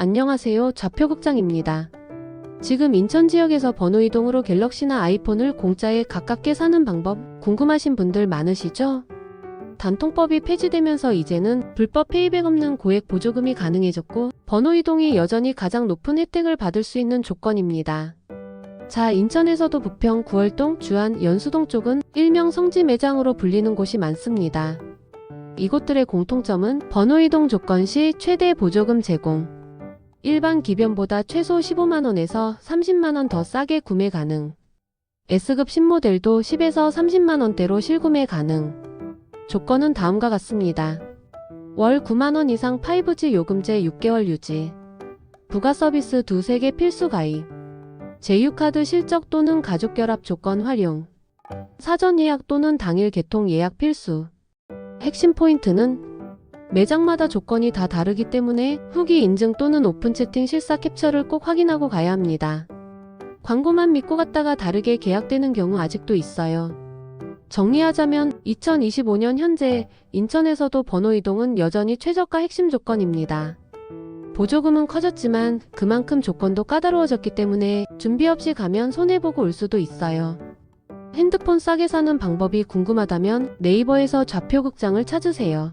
안녕하세요. 좌표극장입니다. 지금 인천 지역에서 번호 이동으로 갤럭시나 아이폰을 공짜에 가깝게 사는 방법 궁금하신 분들 많으시죠? 단통법이 폐지되면서 이제는 불법 페이백 없는 고액 보조금이 가능해졌고 번호 이동이 여전히 가장 높은 혜택을 받을 수 있는 조건입니다. 자, 인천에서도 부평, 구월동, 주안, 연수동 쪽은 일명 성지 매장으로 불리는 곳이 많습니다. 이곳들의 공통점은 번호 이동 조건 시 최대 보조금 제공. 일반 기변보다 최소 15만원에서 30만원 더 싸게 구매 가능. S급 신모델도 10에서 30만원대로 실구매 가능. 조건은 다음과 같습니다. 월 9만원 이상 5G 요금제 6개월 유지. 부가 서비스 두세 개 필수 가입. 제휴카드 실적 또는 가족 결합 조건 활용. 사전 예약 또는 당일 개통 예약 필수. 핵심 포인트는 매장마다 조건이 다 다르기 때문에 후기 인증 또는 오픈 채팅 실사 캡처를 꼭 확인하고 가야 합니다. 광고만 믿고 갔다가 다르게 계약되는 경우 아직도 있어요. 정리하자면 2025년 현재 인천에서도 번호 이동은 여전히 최저가 핵심 조건입니다. 보조금은 커졌지만 그만큼 조건도 까다로워졌기 때문에 준비 없이 가면 손해보고 올 수도 있어요. 핸드폰 싸게 사는 방법이 궁금하다면 네이버에서 좌표 극장을 찾으세요.